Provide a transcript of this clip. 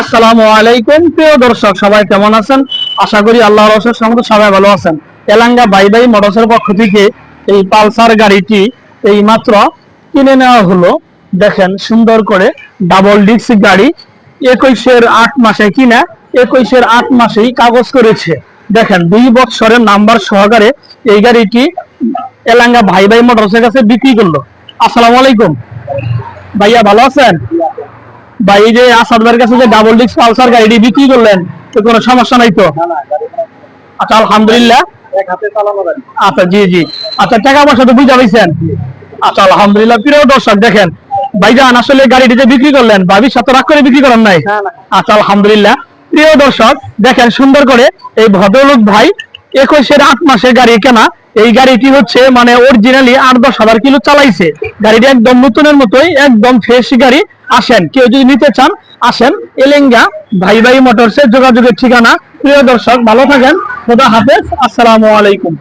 আসসালামু আলাইকুম, প্রিয় দর্শক, সবাই কেমন আছেন? আশা করি আল্লাহর রসের সঙ্গে সবাই ভালো আছেন। এলাঙ্গা বাই বাই মোটরসের পক্ষ থেকে এই পালসার গাড়িটি এই মাত্র কিনে নেওয়া হলো। দেখেন, সুন্দর করে ডাবল ডিস্ক গাড়ি একুশের আট মাসে কিনা, একুশের আট মাসেই কাগজ করেছে। দেখেন, দুই বছরের নাম্বার সহকারে এই গাড়িটি এলাঙ্গা ভাই ভাই মোটরসের কাছে বিক্রি করল। আসসালামু আলাইকুম। ভাইয়া, ভালো আছেন? ভাই এই যে আসাদ ভাইয়ের কাছে যে ডাবল ডিস্ক পালসার গাড়িটি বিক্রি করলেন তো কোনো সমস্যা নাই তো? আচ্ছা আলহামদুলিল্লাহ। আচ্ছা জি জি। আচ্ছা টাকা পয়সা তো বুঝা পাইছেন? আচ্ছা আলহামদুলিল্লাহ প্রিয় দর্শক দেখেন ভাইজান আসলে গাড়িটি যে বিক্রি করলেন ভাবির সাথে রাগ করে বিক্রি করেন নাই? আচ্ছা আলহামদুলিল্লাহ। প্রিয় দর্শক দেখেন সুন্দর করে এই ভদ্রলোক ভাই একুশের আট মাসের গাড়ি কেনা এই গাড়িটি হচ্ছে মানে অরিজিনালি আট দশ হাজার কিলো চালাইছে। গাড়িটি একদম নতুনের মতোই, একদম ফ্রেশ গাড়ি। আসেন, কেউ যদি নিতে চান, আসেন। এলেঙ্গা, ভাই ভাই মোটরসের যোগাযোগের ঠিকানা। প্রিয় দর্শক, ভালো থাকেন। খোদা হাফেজ। আসসালামু আলাইকুম।